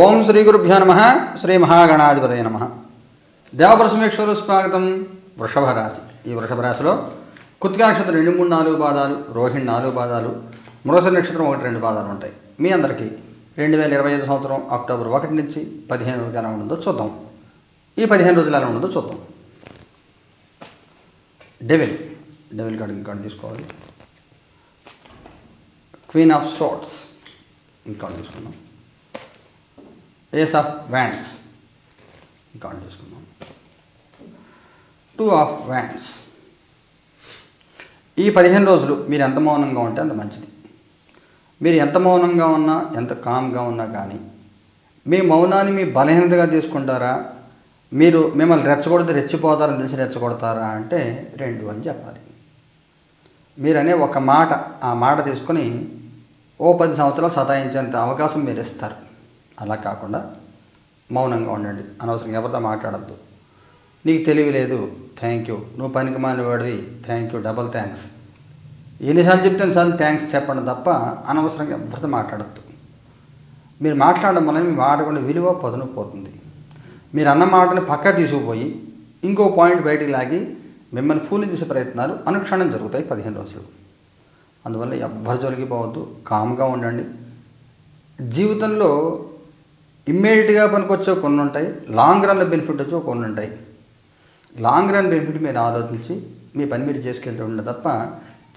ఓం శ్రీ గురుభ్యో నమ శ్రీ మహాగణాధిపతయ నమ. దేవప్రసమేశ్వరు స్వాగతం వృషభ రాశి. ఈ వృషభ రాశిలో కృతికా నక్షత్రం రెండు మూడు నాలుగు పాదాలు రోహిణి నాలుగు పాదాలు మృత నక్షత్రం ఒకటి రెండు పాదాలు ఉంటాయి. మీ అందరికీ రెండు వేల ఇరవై ఐదు సంవత్సరం అక్టోబర్ ఒకటి నుంచి పదిహేను రోజులు ఎలా ఉండదో చూద్దాం. ఈ పదిహేను రోజులు ఎలా ఉండదో చూద్దాం. డెవిల్ డెవిల్ కార్డు ఇంకా తీసుకోవాలి. క్వీన్ ఆఫ్ షార్ట్స్ ఇంకా తీసుకుందాం. Ace of wands. ఇంకాడు తీసుకుందాం టూ ఆఫ్ వ్యాండ్స్. ఈ పదిహేను రోజులు మీరు ఎంత మౌనంగా ఉంటే అంత మంచిది. మీరు ఎంత మౌనంగా ఉన్నా ఎంత కామ్గా ఉన్నా కానీ మీ మౌనాన్ని మీ బలహీనతగా తీసుకుంటారా? మీరు మిమ్మల్ని రెచ్చగొడితే రెచ్చిపోతారని తెలిసి రెచ్చగొడతారా అంటే రెండు అని చెప్పాలి. మీరనే ఒక మాట ఆ మాట తీసుకొని ఓ పది సంవత్సరాలు సతాయించేంత అవకాశం మీరు ఇస్తారు. అలా కాకుండా మౌనంగా ఉండండి. అనవసరంగా ఎవరితో మాట్లాడద్దు. నీకు తెలివి లేదు థ్యాంక్ యూ నువ్వు పనికి మానేవాడివి థ్యాంక్ యూ డబల్ థ్యాంక్స్ ఎన్నిసార్లు చెప్తే సార్లు థ్యాంక్స్ చెప్పండి తప్ప అనవసరంగా ఎవరితో మాట్లాడద్దు. మీరు మాట్లాడడం వల్ల మీ మాటకుండా విలువ పదును పోతుంది. మీరు అన్న మాటని పక్క తీసుకుపోయి ఇంకో పాయింట్ బయటికి లాగి మిమ్మల్ని ఫూలి చేసే ప్రయత్నాలు అనుక్షణం జరుగుతాయి పదిహేను రోజులు. అందువల్ల ఎవ్వరు జొలిగిపోవద్దు కామ్గా ఉండండి. జీవితంలో ఇమ్మీడియట్గా పనికొచ్చే కొన్ని ఉంటాయి లాంగ్ రన్లో బెనిఫిట్ వచ్చే కొన్ని ఉంటాయి లాంగ్ రన్ బెనిఫిట్ మీరు ఆలోచించి మీ పని మీరు చేసుకెళ్తూ ఉండే తప్ప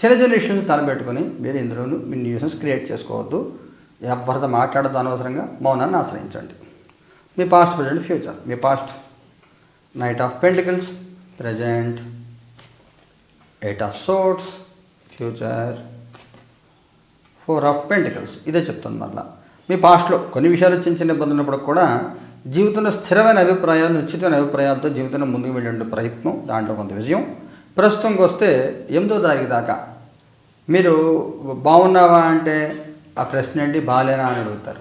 చిన్న చిన్న ఇష్యూస్ తలపెట్టుకొని మీరు ఇందులోనూ మీ న్యూసెన్స్ క్రియేట్ చేసుకోవద్దు. ఎవరితో మాట్లాడదు అనవసరంగా మౌనాన్ని ఆశ్రయించండి. మీ past present future. Me past. Knight of pentacles present. Eight of swords future. Four of pentacles. ఇదే చెప్తుంది మళ్ళీ. మీ పాస్ట్లో కొన్ని విషయాలు చిన్న చిన్న ఇబ్బందులు ఉన్నప్పుడు కూడా జీవితంలో స్థిరమైన అభిప్రాయాలు నిశ్చితమైన అభిప్రాయాలతో జీవితంలో ముందుకు వెళ్ళే ప్రయత్నం దాంట్లో కొంత విజయం. ప్రస్తుతంకి వస్తే ఎనిమిదో తారీఖు దాకా మీరు బాగున్నావా అంటే ఆ ప్రశ్న ఏంటి? బాగాలేనా అని అడుగుతారు.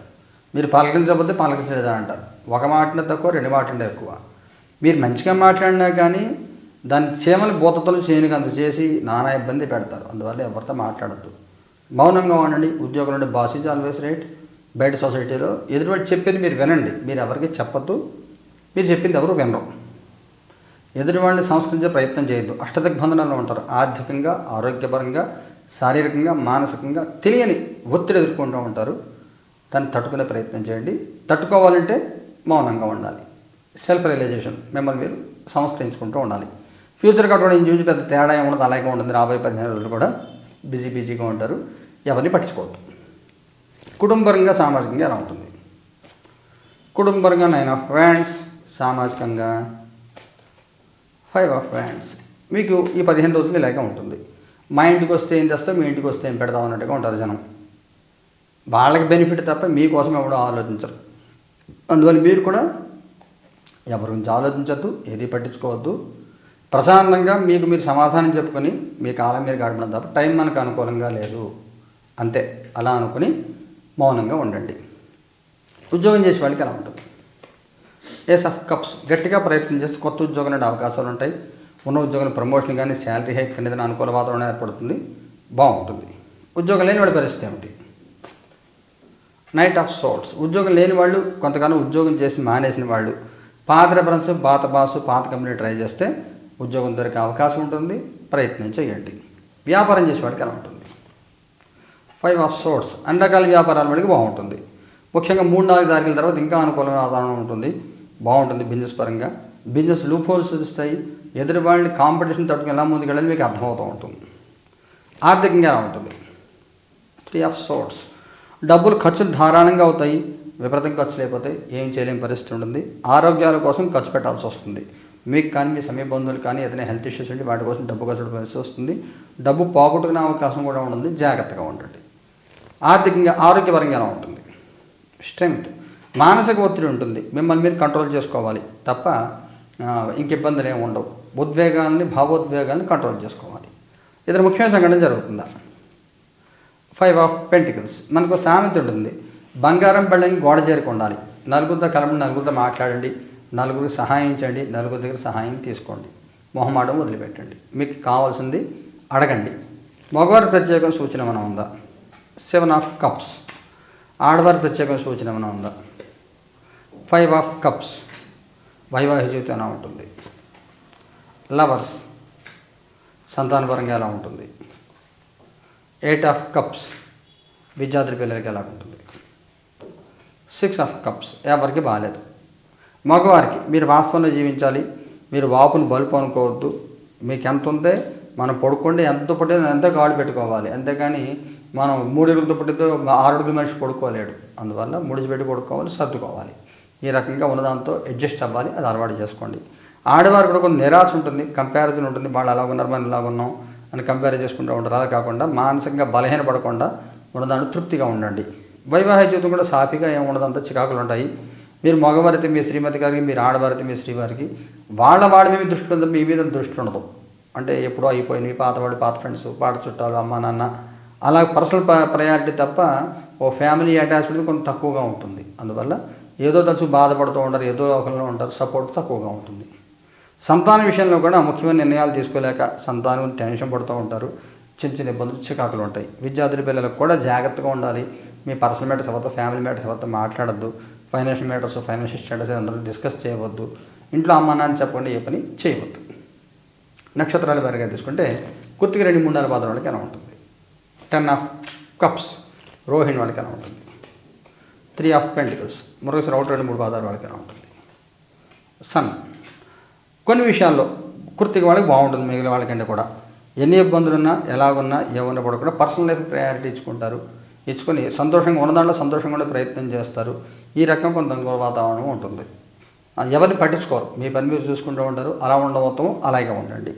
మీరు పలకరించకపోతే పలకరించలేదా అంటారు ఒక మాటనే తక్కువ రెండు మాటలే ఎక్కువ. మీరు మంచిగా మాట్లాడినా కానీ దాని చేమని బూతతలు చేయనికి అంత చేసి నానా ఇబ్బంది పెడతారు. అందువల్ల ఎవరితో మాట్లాడద్దు. మౌనంగా ఉండండి. ఉద్యోగం నుండి బాస్ ఈజ్ ఆల్వేస్ రైట్. బయట సొసైటీలో ఎదుటివాడు చెప్పింది మీరు వినండి. మీరు ఎవరికి చెప్పద్దు. మీరు చెప్పింది ఎవరు వినరు. ఎదుటివాడిని సంస్కరించే ప్రయత్నం చేయొద్దు. అష్టదిగ్బంధనాల్లో ఉంటారు. ఆర్థికంగా ఆరోగ్యపరంగా శారీరకంగా మానసికంగా తెలియని ఒత్తిడి ఎదుర్కొంటూ ఉంటారు. దాన్ని తట్టుకునే ప్రయత్నం చేయండి. తట్టుకోవాలంటే మౌనంగా ఉండాలి. సెల్ఫ్ రియలైజేషన్ మిమ్మల్ని మీరు సంస్కరించుకుంటూ ఉండాలి. ఫ్యూచర్ కూడా ఇంచుమించు పెద్ద తేడా ఏమి ఉండదు అలాగే ఉంటుంది. రాబోయే పదిహేను రోజులు కూడా బిజీ బిజీగా ఉంటారు. ఎవరిని పట్టించుకోవద్దు. కుటుంబరంగా సామాజికంగా ఎలా ఉంటుంది? కుటుంబరంగా నైన్ ఆఫ్ వ్యాండ్స్ సామాజికంగా ఫైవ్ ఆఫ్ వ్యాండ్స్ మీకు ఈ పదిహేను రోజులు ఇలాగే ఉంటుంది. మా ఇంటికి వస్తే ఏం తెస్తాం మీ ఇంటికి వస్తే ఏం పెడతాం అన్నట్టుగా ఉంటారు జనం. వాళ్ళకి బెనిఫిట్ తప్ప మీకోసం ఎవడో ఆలోచించరు. అందువల్ల మీరు కూడా ఎవరి గురించి ఆలోచించద్దు ఏది పట్టించుకోవద్దు. ప్రశాంతంగా మీకు మీరు సమాధానం చెప్పుకొని మీ కాలం మీరు గడపడం తప్ప టైం మనకు అనుకూలంగా లేదు. అంతే. అలా అనుకుని మౌనంగా ఉండండి. ఉద్యోగం చేసే వాళ్ళకి ఎలా ఉంటుంది. ఏస్ ఆఫ్ కప్స్ గట్టిగా ప్రయత్నం చేస్తే కొత్త ఉద్యోగం అవకాశాలు ఉంటాయి. ఉన్న ఉద్యోగం ప్రమోషన్ కానీ శాలరీ హైక్ అనేది అనుకూల వాతావరణం ఏర్పడుతుంది. బాగుంటుంది. ఉద్యోగం లేని వాడి పరిస్థితి ఏమిటి? నైట్ ఆఫ్ సోట్స్ ఉద్యోగం లేని వాళ్ళు కొంతకాలం ఉద్యోగం చేసి మానేసిన వాళ్ళు పాత రెఫరెన్స్ పాత బాసు పాత కంపెనీ ట్రై చేస్తే ఉద్యోగం దొరికే అవకాశం ఉంటుంది. ప్రయత్నం చేయండి. వ్యాపారం చేసే వాడికి ఎలా ఉంటుంది. ఫైవ్ ఆఫ్ సోర్స్ అన్ని రకాల వ్యాపారాల వాడికి బాగుంటుంది. ముఖ్యంగా మూడు నాలుగు తారీఖుల తర్వాత ఇంకా అనుకూలమైన వాతావరణం ఉంటుంది. బాగుంటుంది బిజినెస్ పరంగా. బిజినెస్ లూప్ హోల్స్ ఇస్తాయి ఎదురు వాళ్ళని కాంపిటీషన్ తట్టుకుని ఎలా ముందుకెళ్ళాలి మీకు అర్థమవుతూ ఉంటుంది. ఆర్థికంగా ఎలా ఉంటుంది. త్రీ ఆఫ్ సోర్స్ డబ్బులు ఖర్చులు ధారాళంగా అవుతాయి. విపరీతం ఖర్చు లేకపోతే ఏం చేయలేని పరిస్థితి ఉంటుంది. ఆరోగ్యాల కోసం ఖర్చు పెట్టాల్సి వస్తుంది. మీకు కానీ మీ సమీప బంధువులు కానీ ఏదైనా హెల్త్ ఇష్యూస్ ఉంటే వాటి కోసం డబ్బు ఖర్చు పరిస్థితి వస్తుంది. డబ్బు పోగొట్టుకునే అవకాశం కూడా ఉంటుంది. జాగ్రత్తగా ఉండండి. ఆర్థికంగా ఆరోగ్యపరంగానే ఉంటుంది. స్ట్రెంగ్త్ మానసిక ఒత్తిడి ఉంటుంది. మిమ్మల్ని మీరు కంట్రోల్ చేసుకోవాలి. తప్ప ఇంక ఇబ్బందులు ఏమి ఉండవు. ఉద్వేగాల్ని భావోద్వేగాల్ని కంట్రోల్ చేసుకోవాలి. ఇతర ముఖ్యమైన సంఘటన జరుగుతుందా? Five of pentacles. మనకు సామెత ఉంటుంది. బంగారం బెళ్ళని గోడ చేరుకు ఉండాలి. నలుగురితో కలపండి నలుగురితో మాట్లాడండి. నలుగురికి సహాయించండి నలుగురి దగ్గర సహాయం తీసుకోండి. మొహమాటం వదిలిపెట్టండి. మీకు కావాల్సింది అడగండి. మగవారి ప్రత్యేకం సూచన ఏమైనా ఉందా? సెవెన్ ఆఫ్ కప్స్ ఆడవారి ప్రత్యేక సూచన ఏమైనా ఉందా? ఫైవ్ ఆఫ్ కప్స్ వైవాహిక జీవితం ఎలా ఉంటుంది? లవర్స్ సంతానపరంగా ఎలా ఉంటుంది? ఎయిట్ ఆఫ్ కప్స్ విద్యార్థి పిల్లలకి ఎలా ఉంటుంది? సిక్స్ ఆఫ్ కప్స్ ఎవరికి బాగాలేదు మగవారికి మీరు వాస్తవంలో జీవించాలి. మీరు వాపును బలుపు అనుకోవద్దు. మీకు ఎంత ఉందే మనం పడుకుంటే ఎంత పట్టిందో ఎంత గాడి పెట్టుకోవాలి. అంతేకాని మనం మూడు అడుగులతో పట్టిద్దో ఆరు అడుగుల మనిషి పడుకోలేడు. అందువల్ల ముడిచిపెట్టి పడుకోవాలి సర్దుకోవాలి. ఈ రకంగా ఉన్నదాంతో అడ్జస్ట్ అవ్వాలి అది అలవాటు చేసుకోండి. ఆడవారు కూడా కొంత నిరాశ ఉంటుంది కంపారిజన్ ఉంటుంది వాళ్ళు అలా ఉన్నారు మనం ఇలా ఉన్నాం అని కంపేర్ చేసుకుంటూ ఉంటారు. అలా కాకుండా మానసికంగా బలహీన పడకుండా ఉన్నదాన్ని తృప్తిగా ఉండండి. వైవాహిక జీవితం కూడా సాఫీగా ఏమి ఉండదంతా చికాకులు ఉంటాయి. మీరు మగవారితే మీ శ్రీమతి గారికి మీరు ఆడవారితే మీ శ్రీవారికి వాళ్ళ వాళ్ళ మీద దృష్టి ఉండదు మీ మీద దృష్టి ఉండదు. అంటే ఎప్పుడో అయిపోయినాయి పాతవాడి పాత ఫ్రెండ్స్ పాత చుట్టాలు అమ్మ నాన్న అలా పర్సనల్ ప్రయారిటీ తప్ప ఓ ఫ్యామిలీ అటాచ్మెంట్ కొంచెం తక్కువగా ఉంటుంది. అందువల్ల ఏదో తరచు బాధపడుతూ ఉంటారు ఏదో ఒకరిలో ఉంటారు సపోర్ట్ తక్కువగా ఉంటుంది. సంతాన విషయంలో కూడా ముఖ్యమైన నిర్ణయాలు తీసుకోలేక సంతానం టెన్షన్ పడుతూ ఉంటారు. చిన్న చిన్న ఇబ్బందులు చికాకులు ఉంటాయి. విద్యార్థుల పిల్లలకు కూడా జాగ్రత్తగా ఉండాలి. మీ పర్సనల్ మ్యాటర్స్ ఎవరితో ఫ్యామిలీ మ్యాటర్స్ ఎవరితో మాట్లాడద్దు. ఫైనాన్షియల్ మ్యాటర్స్ ఫైనాన్షియల్ స్టేటస్ అందరూ డిస్కస్ చేయవద్దు. ఇంట్లో అమ్మ నాన్న చెప్పండి ఏ పని చేయవద్దు. నక్షత్రాల వారిగా తీసుకుంటే కుర్తికి రెండు మూడు నాలుగు పాదం వాళ్ళకి ఎలా ఉంటుంది. టెన్ ఆఫ్ కప్స్ రోహిణి వాళ్ళకి ఎలా ఉంటుంది. త్రీ ఆఫ్ పెంటికల్స్ మరొకసారి ఒకటి రెండు మూడు పాదాల వాళ్ళకి ఎలా ఉంటుంది. సన్. కొన్ని విషయాల్లో కుర్తికి వాళ్ళకి బాగుంటుంది మిగిలిన వాళ్ళకంటే కూడా. ఎన్ని ఇబ్బందులున్నా ఎలాగున్నా ఏమన్నా కూడా పర్సనల్ లైఫ్ ప్రయారిటీ ఇచ్చుకుంటారు. ఇచ్చుకొని సంతోషంగా ఉన్నదాంట్లో సంతోషంగా ఉండే ప్రయత్నం చేస్తారు. ఈ రకం కొంత వాతావరణం ఉంటుంది. ఎవరిని పట్టించుకోరు. మీ పని మీరు చూసుకుంటూ ఉంటారు. అలా ఉండవతం అలాగే ఉండండి.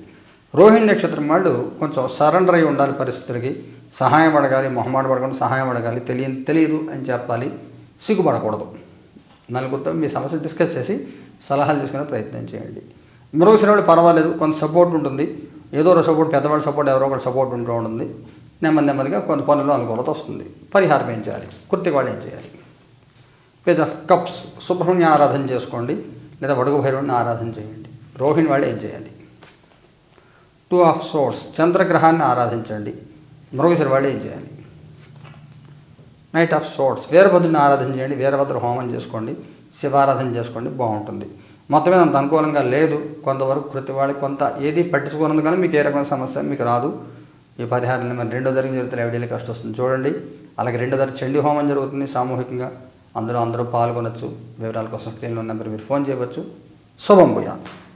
రోహిణి నక్షత్రం వాళ్ళు కొంచెం సరెండర్ అయి ఉండాలి పరిస్థితులకి. సహాయం అడగాలి మొహమాట పడకుండా సహాయం అడగాలి తెలియ తెలియదు అని చెప్పాలి సిగ్గుపడకూడదు. నలుగురితో మీ సమస్యలు డిస్కస్ చేసి సలహాలు తీసుకునే ప్రయత్నం చేయండి. మరొకసారి పర్వాలేదు కొంత సపోర్ట్ ఉంటుంది. ఏదో ఒక సపోర్ట్ పెద్దవాళ్ళ సపోర్ట్ ఎవరో ఒకటి సపోర్ట్ ఉంటూ ఉంటుంది. నెమ్మది నెమ్మదిగా కొంత పనులు అనుకూలత వస్తుంది. పరిహారం ఏం చేయాలి? కుర్తివాడు ఏం చేయాలి? పేజ్ ఆఫ్ కప్స్ సుబ్రహ్మణ్య ఆరాధన చేసుకోండి. లేదా వడుగు భైరవుని ఆరాధన చేయండి. రోహిణి వాళ్ళు ఏం చేయాలి? టూ ఆఫ్ సోర్స్ చంద్రగ్రహాన్ని ఆరాధించండి. మరొకసారి వాళ్ళు ఏం చేయాలి? నైట్ ఆఫ్ సోర్స్ వీరభద్రుని ఆరాధన చేయండి వీరభద్ర హోమం చేసుకోండి శివారాధన చేసుకోండి బాగుంటుంది. మొత్తం మీద అంత అనుకూలంగా లేదు. కొంతవరకు కృతి వాళ్ళకి కొంత ఏది పట్టించుకోనందు కానీ మీకు ఏ రకమైన సమస్య మీకు రాదు. ఈ పరిహారాన్ని మరి రెండో తరగతి జరుగుతుంది ఎవడేళ్ళకి కష్టం వస్తుంది చూడండి. అలాగే రెండో తరగతి చండీ హోమం జరుగుతుంది సామూహికంగా. అందులో అందరూ పాల్గొనొచ్చు. వివరాల కోసం స్క్రీన్లో ఉన్న నెంబర్ మీరు ఫోన్ చేయవచ్చు. శుభం భూయాత్.